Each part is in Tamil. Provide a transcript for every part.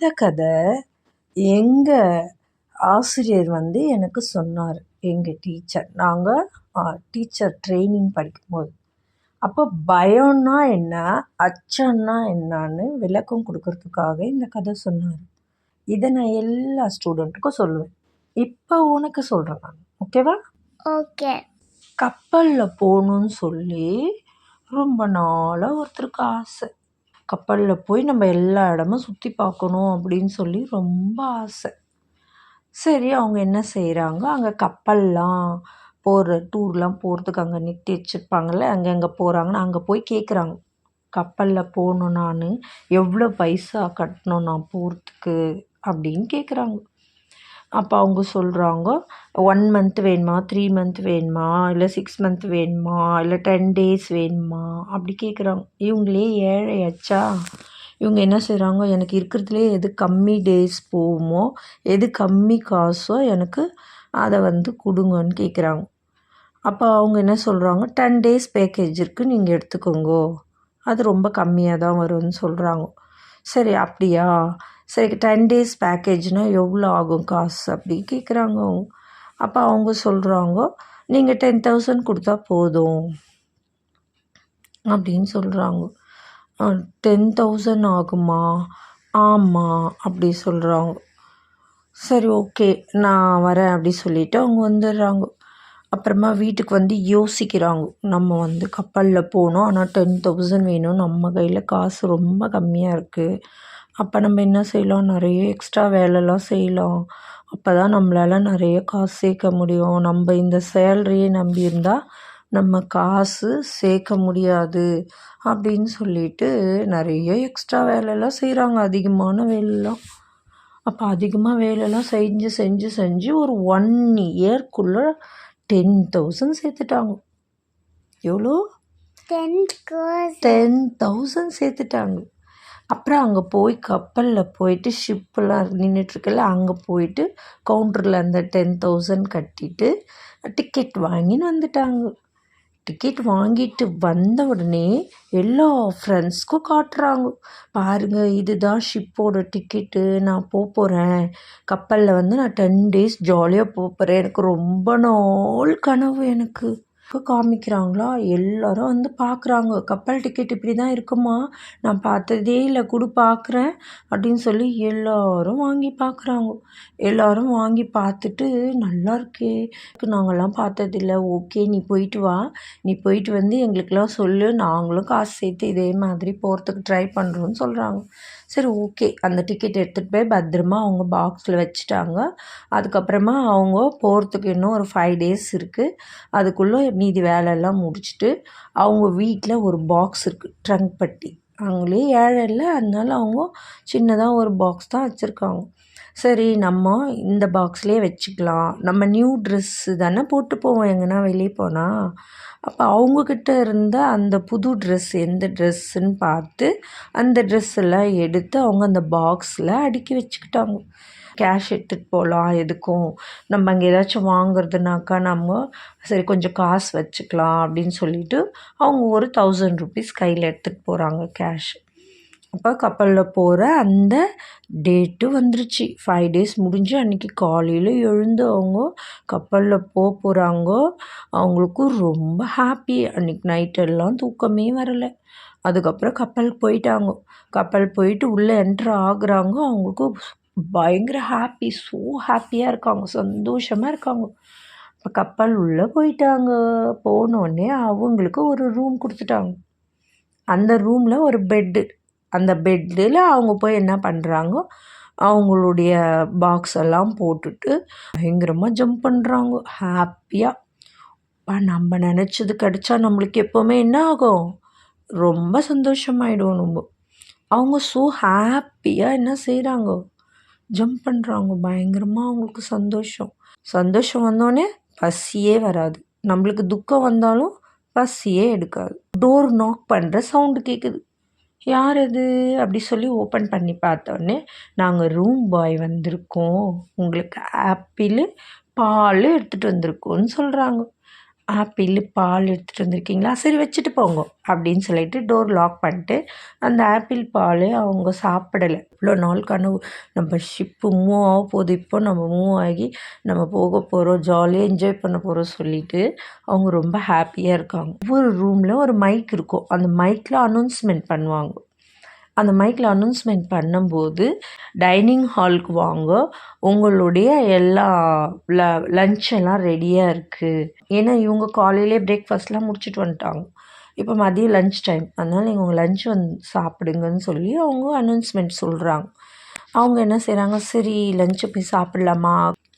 இந்த கதை எங்கள் ஆசிரியர் வந்து எனக்கு சொன்னார். எங்கள் டீச்சர் நாங்கள் டீச்சர் ட்ரைனிங் படிக்கும்போது. அப்போ பயம்னா என்ன? அச்சம்னா என்னான்னு விளக்கம் கொடுக்கறதுக்காக இந்த கதை சொன்னார். இதை நான் எல்லா ஸ்டூடெண்ட்டுக்கும் சொல்லுவேன். இப்போ உனக்கு சொல்கிறேன் நான். ஓகேவா ஓகே கப்பலில் போகணுன்னு சொல்லி ரொம்ப நாளாக ஒருத்தருக்கு ஆசை. கப்பலில் போய் நம்ம எல்லா இடமும் சுற்றி பார்க்கணும் அப்படின்னு சொல்லி ரொம்ப ஆசை. சரி அவங்க என்ன செய்கிறாங்க அங்கே கப்பல்லாம் போகிற டூர்லாம் போகிறதுக்கு அங்கே நிறுத்தி வச்சுருப்பாங்கள்ல அங்கே அங்கே போகிறாங்கன்னு அங்கே போய் கேட்குறாங்க கப்பலில் போகணும் நான் எவ்வளோ பைசா கட்டணும் நான் போகிறதுக்கு அப்படின்னு கேட்குறாங்க அப்போ அவங்க சொல்கிறாங்க ஒன் மந்த் வேணுமா? த்ரீ மந்த் வேணுமா? இல்லை சிக்ஸ் மந்த் வேணுமா? இல்லை டென் டேஸ் வேணுமா? அப்படி கேட்குறாங்க இவங்களே ஏழையாச்சா இவங்க என்ன செய்கிறாங்க எனக்கு இருக்கிறதுலே எது கம்மி டேஸ் போகுமோ எது கம்மி காசோ எனக்கு அதை வந்து கொடுங்கன்னு கேட்குறாங்க அப்போ அவங்க என்ன சொல்கிறாங்க டென் டேஸ் பேக்கேஜ் இருக்குது நீங்கள் எடுத்துக்கோங்கோ. அது ரொம்ப கம்மியாக தான் வரும்னு சொல்கிறாங்க சரி அப்படியா? சரி டென் டேஸ் பேக்கேஜ்னால் எவ்வளோ ஆகும் காசு அப்படி கேட்குறாங்க அவங்க அப்போ அவங்க சொல்கிறாங்க நீங்கள் டென் தௌசண்ட் கொடுத்தா போதும். அப்படின்னு சொல்கிறாங்க டென் தௌசண்ட் ஆகுமா? ஆமாம் அப்படி சொல்கிறாங்க சரி ஓகே நான் வரேன் அப்படி சொல்லிவிட்டு அவங்க வந்துடுறாங்க. அப்புறமா வீட்டுக்கு வந்து யோசிக்கிறாங்க. நம்ம வந்து கப்பலில் போகணும் ஆனால் டென் தௌசண்ட் வேணும். நம்ம கையில் காசு ரொம்ப கம்மியாக இருக்குது அப்போ நம்ம என்ன செய்யலாம்? நிறைய எக்ஸ்ட்ரா வேலைலாம் செய்யலாம். அப்போ தான் நம்மளால் நிறைய காசு சேர்க்க முடியும். நம்ம இந்த சேலரியை நம்பி இருந்தால் நம்ம காசு சேர்க்க முடியாது அப்படின்னு சொல்லிட்டு நிறைய எக்ஸ்ட்ரா வேலைலாம் செய்கிறாங்க அதிகமான வேலைலாம். அப்போ அதிகமாக வேலைலாம் செஞ்சு செஞ்சு செஞ்சு ஒரு ஒன் இயர்க்குள்ளே டென் தௌசண்ட் சேர்த்துட்டாங்க. எவ்வளோ? டென் டென் தௌசண்ட் சேர்த்துட்டாங்க. அப்புறம் அங்கே போய் கப்பலில் போயிட்டு ஷிப்பெல்லாம் நின்றுட்டுருக்கல அங்கே போயிட்டு கவுண்டரில் அந்த டென் தௌசண்ட் கட்டிட்டு டிக்கெட் வாங்கின்னு வந்துட்டாங்க. டிக்கெட் வாங்கிட்டு வந்த உடனே எல்லா ஃப்ரெண்ட்ஸ்க்கும் காட்டுறாங்க. பாருங்கள் இதுதான் ஷிப்போட டிக்கெட்டு நான் போக போகிறேன் கப்பலில் வந்து நான் டென் டேஸ் ஜாலியாக போக போகிறேன் எனக்கு ரொம்ப நாள் கனவு எனக்கு. காமிக்கிறாங்களா எல்லோரும் வந்து பார்க்குறாங்க கப்பல் டிக்கெட் இப்படி தான் இருக்குமா? நான் பார்த்ததே இல்லை கொடு பார்க்குறேன் அப்படின்னு சொல்லி எல்லோரும் வாங்கி பார்க்குறாங்க எல்லோரும் வாங்கி பார்த்துட்டு நல்லா இருக்கே. நாங்கள்லாம் பார்த்ததில்ல. ஓகே நீ போயிட்டு வா. நீ போயிட்டு வந்து எங்களுக்கெல்லாம் சொல்லு. நாங்களும் காசு சேர்த்து இதே மாதிரி போகிறதுக்கு ட்ரை பண்ணுறோன்னு சொல்கிறாங்க சரி ஓகே. அந்த டிக்கெட் எடுத்துகிட்டு போய் பத்திரமா அவங்க பாக்ஸில் வச்சுட்டாங்க. அதுக்கப்புறமா அவங்க போகிறதுக்கு இன்னும் ஒரு ஃபைவ் டேஸ் இருக்குது அதுக்குள்ளே மீதி வேலையெல்லாம் முடிச்சுட்டு அவங்க வீட்டில் ஒரு பாக்ஸ் இருக்குது ட்ரங்க் பட்டி. அவங்களே ஏழை இல்லை அதனால அவங்க சின்னதாக ஒரு பாக்ஸ் தான் வச்சுருக்காங்க. சரி நம்ம இந்த பாக்ஸ்லேயே வச்சுக்கலாம். நம்ம நியூ ட்ரெஸ்ஸு தானே போட்டு போவோம். எங்கன்னா வெளியே போனால் அப்போ அவங்கக்கிட்ட இருந்த அந்த புது ட்ரெஸ் எந்த ட்ரெஸ்ஸுன்னு பார்த்து அந்த ட்ரெஸ் எல்லாம் எடுத்து அவங்க அந்த பாக்ஸில் அடுக்கி வச்சுக்கிட்டாங்க. கேஷ் எடுத்துகிட்டு போகலாம் எதுக்கும். நம்ம அங்கே ஏதாச்சும் வாங்குறதுனாக்கா நம்ம சரி கொஞ்சம் காசு வச்சுக்கலாம் அப்படின்னு சொல்லிவிட்டு அவங்க ஒரு தௌசண்ட் ருபீஸ் கையில் எடுத்துகிட்டு போகிறாங்க கேஷ் அப்போ கப்பலில் போகிற அந்த டேட்டு வந்துருச்சு. ஃபைவ் டேஸ் முடிஞ்சு அன்றைக்கி காலையில் எழுந்து அவங்க கப்பலில் போக போகிறாங்க அவங்களுக்கும் ரொம்ப ஹாப்பி அன்றைக்கி நைட்டெல்லாம் தூக்கமே வரலை. அதுக்கப்புறம் கப்பலுக்கு போயிட்டாங்க. கப்பல் போயிட்டு உள்ளே என்ட்ரு ஆகுறாங்க. அவங்களுக்கு பயங்கர ஹாப்பி ஸோ ஹாப்பியாக இருக்காங்க. சந்தோஷமாக இருக்காங்க. இப்போ கப்பல் உள்ளே போயிட்டாங்க. போனோடனே அவங்களுக்கு ஒரு ரூம் கொடுத்துட்டாங்க. அந்த ரூமில் ஒரு பெட்டு அந்த பெட்டில் அவங்க போய் என்ன பண்ணுறாங்க அவங்களுடைய பாக்ஸ் எல்லாம் போட்டுட்டு பயங்கரமாக ஜம்ப் பண்ணுறாங்க. ஹாப்பியாக நம்ம நினச்சது கிடச்சா நம்மளுக்கு எப்போவுமே என்ன ஆகும்? ரொம்ப சந்தோஷமாயிடும் நம்ம. அவங்க ஸோ ஹாப்பியாக என்ன செய்கிறாங்க ஜம்ப் பண்ணுறாங்க. பயங்கரமாக அவங்களுக்கு சந்தோஷம். சந்தோஷம் வந்தோடனே பசியே வராது. நம்மளுக்கு துக்கம் வந்தாலும் பசியே எடுக்காது. டோர் நாக் பண்ணுற சவுண்டு கேட்குது யார் அது? அப்படி சொல்லி ஓப்பன் பண்ணி பார்த்தோன்னே நாங்கள் ரூம் பாய் வந்திருக்கோம். உங்களுக்கு ஆப்பிள் பால் எடுத்துகிட்டு வந்திருக்கோன்னு சொல்கிறாங்க ஆப்பிள் பால் எடுத்துகிட்டு வந்திருக்கீங்களா? சரி வச்சுட்டு போங்க அப்படின்னு சொல்லிட்டு டோர் லாக் பண்ணிட்டு அந்த ஆப்பிள் பால் அவங்க சாப்பிடலை. இவ்வளோ நாள் கனவு. நம்ம ஷிப்பு மூவ் ஆக போகுது. இப்போ நம்ம மூவ் ஆகி நம்ம போக போகிறோம் ஜாலியாக என்ஜாய் பண்ண போகிறோம் சொல்லிட்டு அவங்க ரொம்ப ஹாப்பியாக இருக்காங்க. ஒவ்வொரு ரூமில் ஒரு மைக் இருக்கும். அந்த மைக்கில் அனௌன்ஸ்மெண்ட் பண்ணுவாங்க. அந்த மைக்கில் அனௌன்ஸ்மெண்ட் பண்ணும்போது டைனிங் ஹாலுக்கு வாங்க உங்களுடைய எல்லா ல லஞ்ச் எல்லாம் ரெடியாக இருக்குது ஏன்னா இவங்க காலையிலே பிரேக்ஃபாஸ்ட்லாம் முடிச்சுட்டு வந்துட்டாங்க. இப்போ மதியம் லஞ்ச் டைம் அதனால் நீங்கள் உங்கள் லஞ்ச் வந்து சாப்பிடுங்கன்னு சொல்லி அவங்க அனௌன்ஸ்மெண்ட் சொல்கிறாங்க அவங்க என்ன செய்கிறாங்க சரி லஞ்சை போய் சாப்பிட்லாமா?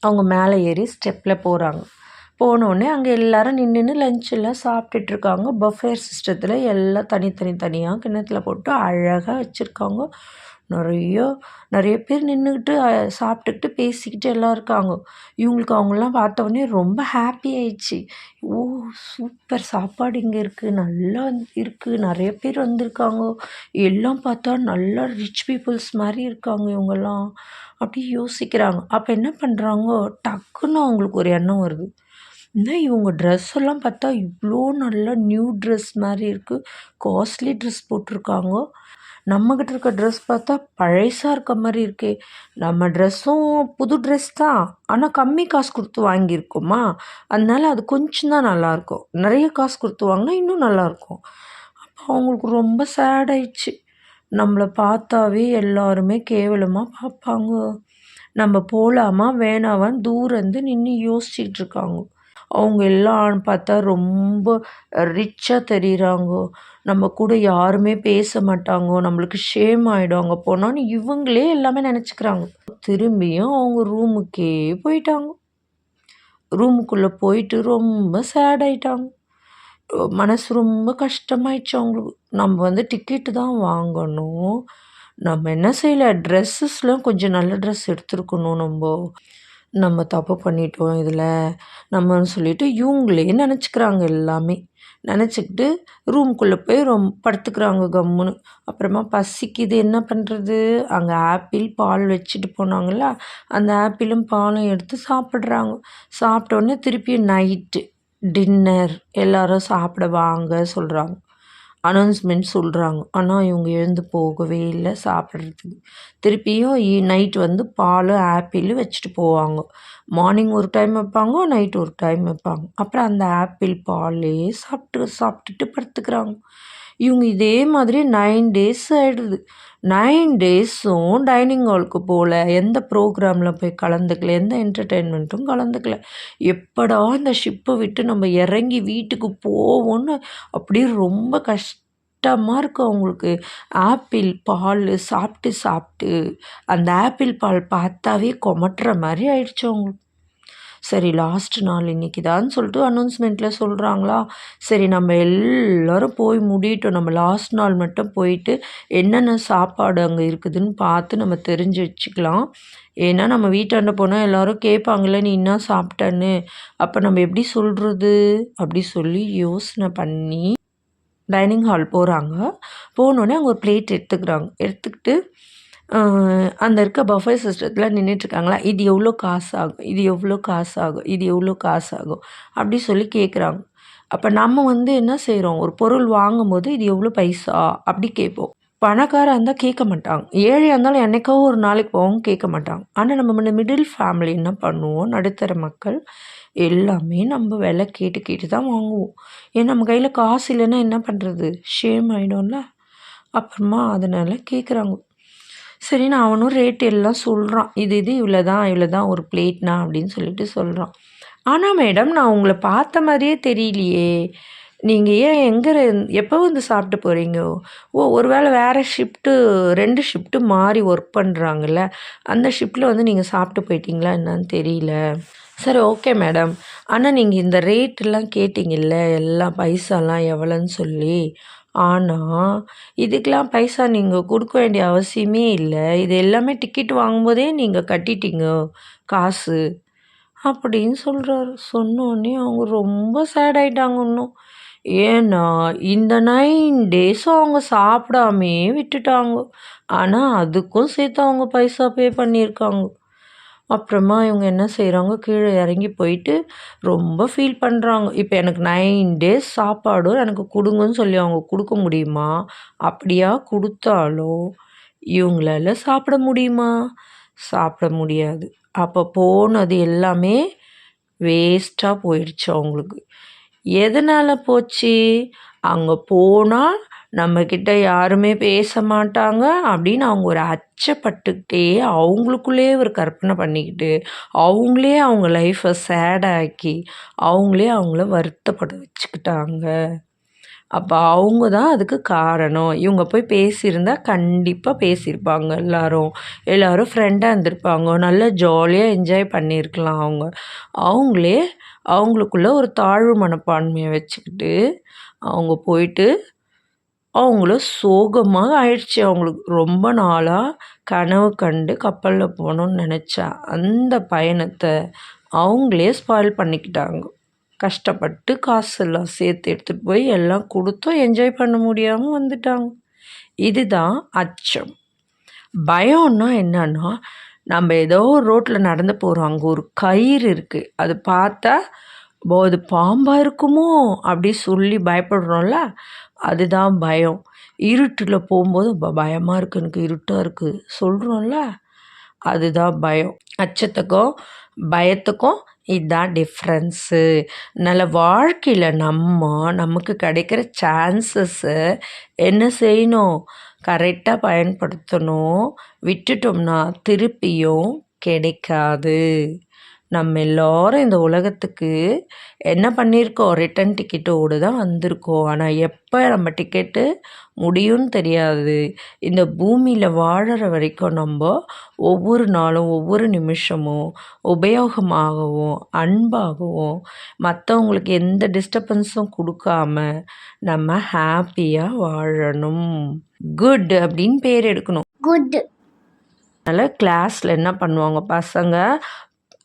அவங்க மேலே ஏறி ஸ்டெப்பில் போகிறாங்க போனோடனே அங்கே எல்லோரும் நின்று லஞ்செல்லாம் சாப்பிட்டுட்டு இருக்காங்க பஃபே சிஸ்டத்தில் எல்லாம் தனித்தனி தனியாக கிண்ணத்தில் போட்டு அழகாக வச்சுருக்காங்க. நிறைய நிறைய பேர் நின்றுக்கிட்டு சாப்பிட்டுக்கிட்டு பேசிக்கிட்டு எல்லாம் இருக்காங்க. இவங்களுக்கு அவங்களாம் பார்த்தோன்னே ரொம்ப ஹாப்பி ஆயிடுச்சு. ஓ சூப்பர் சாப்பாடு இங்கே இருக்குது நல்லா இருக்குது நிறைய பேர் வந்திருக்காங்க. எல்லாம் பார்த்தா நல்லா ரிச் பீப்புள்ஸ் மாதிரி இருக்காங்க இவங்கெல்லாம். அப்படி யோசிக்கிறாங்க. அப்போ என்ன பண்ணுறாங்க டக்குன்னு அவங்களுக்கு ஒரு எண்ணம் வருது. என்ன இவங்க ட்ரெஸ் எல்லாம் பார்த்தா இவ்வளோ நல்லா நியூ ட்ரெஸ் மாதிரி இருக்குது காஸ்ட்லி ட்ரெஸ் போட்டிருக்காங்க. நம்மக்கிட்ட இருக்க ட்ரெஸ் பார்த்தா பழசாக இருக்க மாதிரி இருக்கே. நம்ம ட்ரெஸ்ஸும் புது ட்ரெஸ் தான். ஆனால் கம்மி காசு கொடுத்து வாங்கியிருக்கோமா? அதனால அது கொஞ்சம் தான் நல்லாயிருக்கும் நிறைய காசு கொடுத்து வாங்கினா இன்னும் நல்லாயிருக்கும் அப்போ அவங்களுக்கு ரொம்ப சேட் ஆயிடுச்சு. நம்மளை பார்த்தாவே எல்லாருமே கேவலமாக பார்ப்பாங்க. நம்ம போகலாமா வேணாவான்னு தூரம் இருந்து நின்று யோசிச்சுட்டு இருக்காங்க. அவங்க எல்லாம் பார்த்தா ரொம்ப ரிச்சாக தெரிகிறாங்கோ நம்ம கூட யாருமே பேச மாட்டாங்கோ. நம்மளுக்கு ஷேம் ஆகிடும் அங்கே போனோன்னு இவங்களே எல்லாமே நினச்சிக்கிறாங்க. திரும்பியும் அவங்க ரூமுக்கே போயிட்டாங்க. ரூமுக்குள்ளே போயிட்டு ரொம்ப சேட் ஆகிட்டாங்க மனசு ரொம்ப கஷ்டமாயிடுச்சு அவங்களுக்கு. நம்ம வந்து டிக்கெட்டு தான் வாங்கணும். நம்ம என்ன செய்யலை? ட்ரெஸ்ஸஸ்லாம் கொஞ்சம் நல்ல ட்ரெஸ் எடுத்துருக்கணும் நம்ம. நம்ம தப்பு பண்ணிட்டோம் இதில் நம்மன்னு சொல்லிட்டு இவங்களே நினச்சிக்கிறாங்க எல்லாமே. நினச்சிக்கிட்டு ரூம்குள்ளே போய் ரொம்ப படுத்துக்கிறாங்க கம்முன்னு. அப்புறமா பசிக்குது என்ன பண்ணுறது? அங்கே ஆப்பிள் பால் வச்சுட்டு போனாங்களா? அந்த ஆப்பிளும் பாலும் எடுத்து சாப்பிட்றாங்க. சாப்பிட்டோன்னே திருப்பி நைட்டு டின்னர் எல்லாரும் சாப்பிட வாங்க சொல்கிறாங்க. அனௌன்ஸ்மெண்ட் சொல்கிறாங்க ஆனால் இவங்க எழுந்து போகவே இல்லை சாப்பிட்றதுக்கு. திருப்பியும் நைட் வந்து பால் ஆப்பிள் வச்சுட்டு போவாங்க. மார்னிங் ஒரு டைம் வைப்பாங்க நைட் ஒரு டைம் வைப்பாங்க. அப்புறம் அந்த ஆப்பிள் பாலே சாப்பிட்டு சாப்பிட்டுட்டு படுத்துக்கிறாங்க. இவங்க இதே மாதிரி நைன் டேஸ் ஆகிடுது நைன் டேஸும் டைனிங் ஹாலுக்கு போகல எந்த ப்ரோக்ராமில் போய் கலந்துக்கல எந்த என்டர்டெயின்மெண்ட்டும் கலந்துக்கல. எப்படா இந்த ஷிப்பை விட்டு நம்ம இறங்கி வீட்டுக்கு போவோம்னு அப்படியே ரொம்ப கஷ்டமாக இருக்கும் அவங்களுக்கு. ஆப்பிள் பால் சாப்பிட்டு சாப்பிட்டு அந்த ஆப்பிள் பால் பார்த்தாவே கொமட்டுற மாதிரி ஆயிடுச்சு அவங்களுக்கு. சரி லாஸ்ட் நாள் இன்றைக்கி தான் சொல்லிட்டு அனௌன்ஸ்மெண்ட்டில் சொல்கிறாங்களா சரி நம்ம எல்லோரும் போய் முடியட்டும். நம்ம லாஸ்ட் நாள் மட்டும் போயிட்டு என்னென்ன சாப்பாடு அங்கே இருக்குதுன்னு பார்த்து நம்ம தெரிஞ்சு வச்சுக்கலாம். ஏன்னா நம்ம வீட்டாண்ட போனால் எல்லோரும் கேட்பாங்கல்ல நீ என்ன சாப்பிட்டேன்னு? அப்போ நம்ம எப்படி சொல்கிறது அப்படி சொல்லி யோசனை பண்ணி டைனிங் ஹால் போகிறாங்க போனோடனே அங்கே ஒரு பிளேட் எடுத்துக்கிறாங்க. எடுத்துக்கிட்டு அந்த இருக்க பஃபே சிஸ்டத்தில் நின்றுட்டுருக்காங்களா இது எவ்வளோ காசு ஆகும் இது எவ்வளோ காசு ஆகும் இது எவ்வளோ காசு ஆகும் அப்படி சொல்லி கேட்குறாங்க அப்போ நம்ம வந்து என்ன செய்கிறோம் ஒரு பொருள் வாங்கும்போது இது எவ்வளோ பைசா? அப்படி கேட்போம். பணக்காராக இருந்தால் கேட்க மாட்டாங்க. ஏழையாக இருந்தாலும் என்றைக்கோ ஒரு நாளைக்கு போவோம் கேட்க மாட்டாங்க. ஆனால் நம்ம இந்த மிடில் ஃபேமிலி என்ன பண்ணுவோம்? நடுத்தர மக்கள் எல்லாமே நம்ம விலை கேட்டு கேட்டு தான் வாங்குவோம். ஏன்னா நம்ம கையில் காசு இல்லைன்னா என்ன பண்ணுறது ஷேம் ஆகிடும்ல அப்புறமா அதனால் கேட்குறாங்க சரின்னு அவனும் ரேட் எல்லாம் சொல்கிறான் இது இது இவ்வளோ தான் இவ்வளோ தான் ஒரு பிளேட்னா அப்படின்னு சொல்லிட்டு சொல்கிறான் ஆனால் மேடம் நான் உங்களை பார்த்த மாதிரியே தெரியலையே. நீங்கள் ஏன் எங்கே எப்போ வந்து சாப்பிட்டு போகிறீங்க ஓ ஒரு வேளை வேறு ஷிஃப்ட்டு ரெண்டு ஷிஃப்ட்டு மாறி ஒர்க் பண்ணுறாங்கல்ல அந்த ஷிஃப்ட்டில் வந்து நீங்கள் சாப்பிட்டு போயிட்டீங்களா என்னன்னு தெரியல. சரி ஓகே மேடம் ஆனால் நீங்கள் இந்த ரேட்டெல்லாம் கேட்டிங்கல்ல எல்லாம் பைசாலாம் எவ்வளோன்னு சொல்லி ஆனால் இதுக்கெலாம் பைசா நீங்கள் கொடுக்க வேண்டிய அவசியமே இல்லை. இது எல்லாமே டிக்கெட் வாங்கும்போதே நீங்கள் கட்டிட்டீங்க. காசு. அப்படின்னு சொல்கிறாரு சொன்னோடனே அவங்க ரொம்ப சேட் ஆகிட்டாங்க இன்னும். ஏன்னா இந்த நைன் டேஸும் அவங்க சாப்பிடாமே விட்டுட்டாங்க. ஆனால் அதுக்கும் சேர்த்து அவங்க பைசா பே பண்ணியிருக்காங்க. அப்புறமா இவங்க என்ன செய்கிறாங்க கீழே இறங்கி போயிட்டு ரொம்ப ஃபீல் பண்ணுறாங்க இப்போ எனக்கு நைன் டேஸ் சாப்பாடும் எனக்கு கொடுங்கன்னு சொல்லி அவங்க கொடுக்க முடியுமா? அப்படியா கொடுத்தாலும் இவங்களால சாப்பிட முடியுமா? சாப்பிட முடியாது. அப்போ போனது எல்லாமே வேஸ்ட்டாக போயிடுச்சு அவங்களுக்கு. எதனால் போச்சு? அங்கே போனால் நம்மக்கிட்ட யாருமே பேச மாட்டாங்க அப்படின்னு அவங்க ஒரு அச்சப்பட்டுக்கிட்டே அவங்களுக்குள்ளே ஒரு கற்பனை பண்ணிக்கிட்டு அவங்களே அவங்க லைஃப்பை சேடாக்கி அவங்களே அவங்கள வருத்தப்பட வச்சுக்கிட்டாங்க. அப்போ அவங்க தான் அதுக்கு காரணம். இவங்க போய் பேசியிருந்தா கண்டிப்பாக பேசியிருப்பாங்க எல்லாரும். எல்லோரும் ஃப்ரெண்டாக இருந்திருப்பாங்க. நல்லா ஜாலியாக என்ஜாய் பண்ணியிருக்கலாம் அவங்க. அவங்களே அவங்களுக்குள்ள ஒரு தாழ்வு மனப்பான்மையை வச்சுக்கிட்டு அவங்க போயிட்டு அவங்களும் சோகமாக ஆயிடுச்சு. அவங்களுக்கு ரொம்ப நாளாக கனவு கண்டு கப்பலில் போகணுன்னு நினச்சா அந்த பயணத்தை அவங்களே ஸ்பாயில் பண்ணிக்கிட்டாங்க. கஷ்டப்பட்டு காசெல்லாம் சேர்த்து எடுத்துகிட்டு போய் எல்லாம் கொடுத்தும் என்ஜாய் பண்ண முடியாமல் வந்துட்டாங்க. இதுதான் அச்சம். பயம்னா என்னன்னா நம்ம ஏதோ ஒரு ரோட்டில் நடந்து போகிறோம் அங்கே ஒரு கயிறு இருக்குது அது பார்த்தா போது அது பாம்பாக இருக்குமோ? அப்படி சொல்லி பயப்படுறோம்ல அதுதான் பயம். இருட்டில் போகும்போது பயமாக இருக்குது எனக்கு இருட்டாக இருக்குது சொல்கிறோம்ல அதுதான் பயம். அச்சத்துக்கும் பயத்துக்கும் இதுதான் டிஃப்ரென்ஸு நல்ல வாழ்க்கையில் நம்ம நமக்கு கிடைக்கிற சான்சஸ்ஸை என்ன செய்யணும்? கரெக்டாக பயன்படுத்தணும். விட்டுட்டோம்னா திருப்பியும் கிடைக்காது. நம்ம எல்லோரும் இந்த உலகத்துக்கு என்ன பண்ணியிருக்கோம்? ரிட்டன் டிக்கெட்டோடு தான் வந்திருக்கோம். ஆனால் எப்போ நம்ம டிக்கெட்டு முடியும்னு தெரியாது. இந்த பூமியில் வாழற வரைக்கும் நம்ம ஒவ்வொரு நாளும் ஒவ்வொரு நிமிஷமும் உபயோகமாகவும் அன்பாகவும் மற்றவங்களுக்கு எந்த டிஸ்டர்பன்ஸும் கொடுக்காம நம்ம ஹாப்பியாக வாழணும். குட் அப்படின்னு பேர் எடுக்கணும். குட் அதனால் கிளாஸில் என்ன பண்ணுவாங்க? பசங்க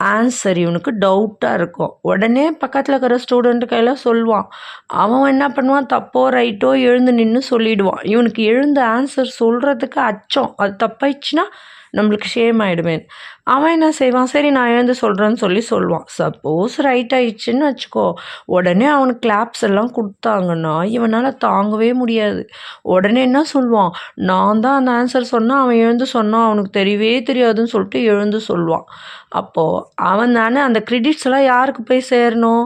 ஆன்சர் இவனுக்கு டவுட்டாக இருக்கும். உடனே பக்கத்தில் இருக்கிற ஸ்டூடெண்ட் கையில் சொல்லுவான். அவன் என்ன பண்ணுவான்? தப்போ ரைட்டோ எழுந்து நின்று சொல்லிடுவான். இவனுக்கு எழுந்து ஆன்சர் சொல்கிறதுக்கு அச்சம். அது தப்பாயிடுச்சுன்னா நம்மளுக்கு ஷேம் ஆகிடுவேன் அவன் என்ன செய்வான்? சரி நான் எழுந்து சொல்கிறேன்னு சொல்லி சொல்லுவான். சப்போஸ் ரைட் ஆயிடுச்சுன்னு வச்சுக்கோ. உடனே அவனுக்கு கிளாப்ஸ் எல்லாம் கொடுத்தாங்கன்னா இவனால் தாங்கவே முடியாது. உடனே என்ன சொல்லுவான்? நான் தான் அந்த ஆன்சர் சொன்னால் அவன் எழுந்து சொன்னான் அவனுக்கு தெரியவே தெரியாதுன்னு சொல்லிட்டு எழுந்து சொல்லுவான். அப்போது அவன் தானே அந்த கிரெடிட்ஸ் எல்லாம் யாருக்கு போய் சேரணும்?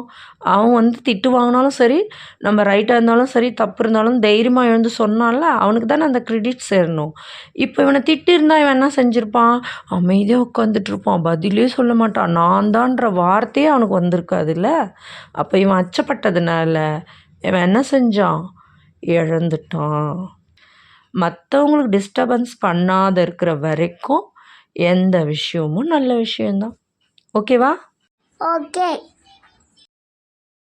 அவன் வந்து திட்டு வாங்கினாலும் சரி நம்ம ரைட்டாக இருந்தாலும் சரி தப்பு இருந்தாலும் தைரியமாக எழுந்து சொன்னான்ல அவனுக்கு தானே அந்த கிரெடிட் சேரணும். இப்போ இவனை திட்டு இருந்தால் இவன் என்ன செஞ்சுருப்பான்? அமைதியாக உட்காந்து இருப்பான் பதிலே சொல்ல மாட்டான். நான் தான்ற வார்த்தையே அவனுக்கு வந்திருக்காதுல்ல? அப்போ இவன் அச்சப்பட்டதுனால இவன் என்ன செஞ்சான்? இழந்துட்டான் மற்றவங்களுக்கு டிஸ்டர்பன்ஸ் பண்ணாத இருக்கிற வரைக்கும் எந்த விஷயமும் நல்ல விஷயந்தான் ஓகேவா ஓகே